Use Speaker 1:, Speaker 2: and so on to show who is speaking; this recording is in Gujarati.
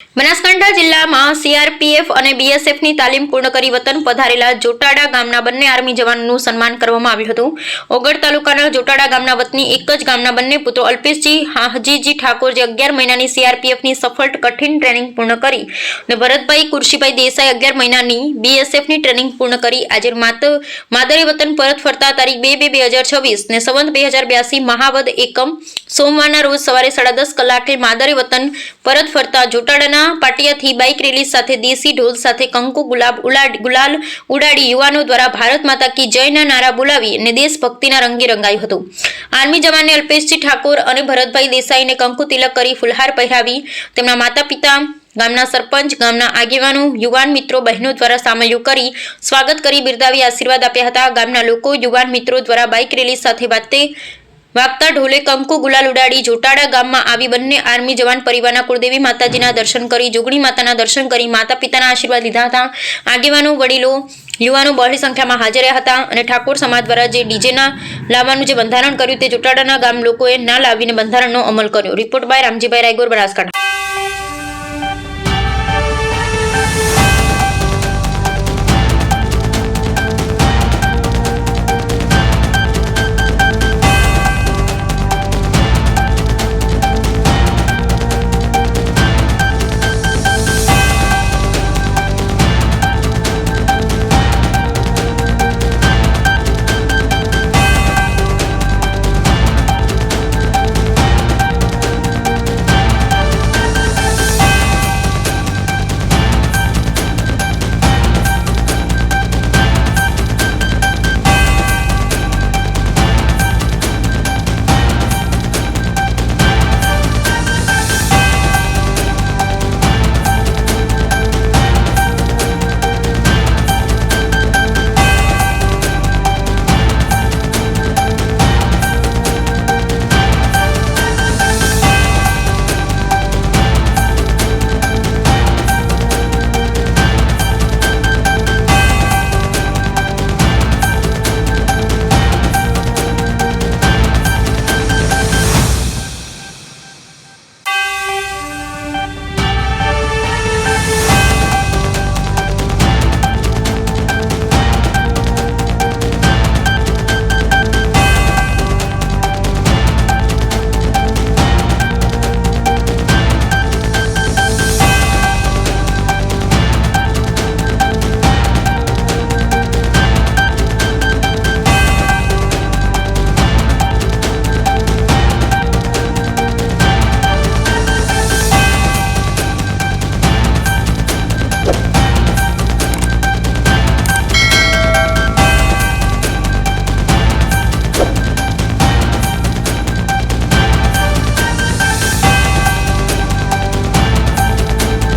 Speaker 1: બનાસકાંઠા જિલ્લામાં સીઆરપીએફ અને બીએસએફની તાલીમ પૂર્ણ કરી વતન પધારેલા જોટાડા ગામના બંને આર્મી જવાનનું સન્માન કરવામાં આવ્યું હતું. ઓગળ તાલુકાના જોટાડા ગામના વતની એક જ ગામના બંને પુત્રો અલ્પેશજી હાજીજી ઠાકોર જે અગિયાર મહિનાની સીઆરપીએફની સફળ કઠિન ટ્રેનિંગ પૂર્ણ કરી અને ભરતભાઈ કુરશીભાઈ દેસાઈ અગિયાર મહિનાની બીએસએફની ટ્રેનિંગ પૂર્ણ કરી. આજે માત માદરે વતન પરત ફરતા તારીખ બે બે બે હજાર છવ્વીસ ને સંવંત બે હજાર બ્યાસી મહાવદ એકમ સોમવારના રોજ સવારે સાડા દસ કલાકે માદરે વતન પરત ફરતા જોટાડાના પાટિયાથી બાઇક રેલી સાથે દેશી ઢોલ સાથે કંકુ ગુલાબ ગુલાલ ઉડાડી યુવાનો દ્વારા ભારત માતા કી જયના નારા બોલાવી અને દેશભક્તિના રંગે રંગાયું હતું. આર્મી જવાનને અલ્પેશજી ઠાકોર અને ભરતભાઈ દેસાઈને કંકુ તિલક કરી ફુલહાર પહેરાવી. તેમના માતા પિતા ગામના સરપંચ, ગામના આગેવાનો, યુવાન મિત્રો, બહેનો દ્વારા સામયું કરી સ્વાગત કરી બિરદાવી આશીર્વાદ આપ્યા હતા. ગામના લોકો, યુવાન મિત્રો દ્વારા બાઇક રેલી સાથે વાતે વાગતા ઢોલે કંકુ ગુલાલ ઉડાડી જોટાડા ગામમાં આવી બંને આર્મી જવાન પરિવારના કુળદેવી માતાજીના દર્શન કરી, જોગણી માતાના દર્શન કરી માતા પિતાના આશીર્વાદ લીધા હતા. આગેવાનો, વડીલો, યુવાનો બહોળી સંખ્યામાં હાજર રહ્યા હતા અને ઠાકોર સમાજ દ્વારા જે ડીજેના લાવવાનું જે બંધારણ કર્યું તે જોટાડાના ગામ લોકોએ ના લાવીને બંધારણનો અમલ કર્યો. Report by Ramjibhai Raigor Banaskantha.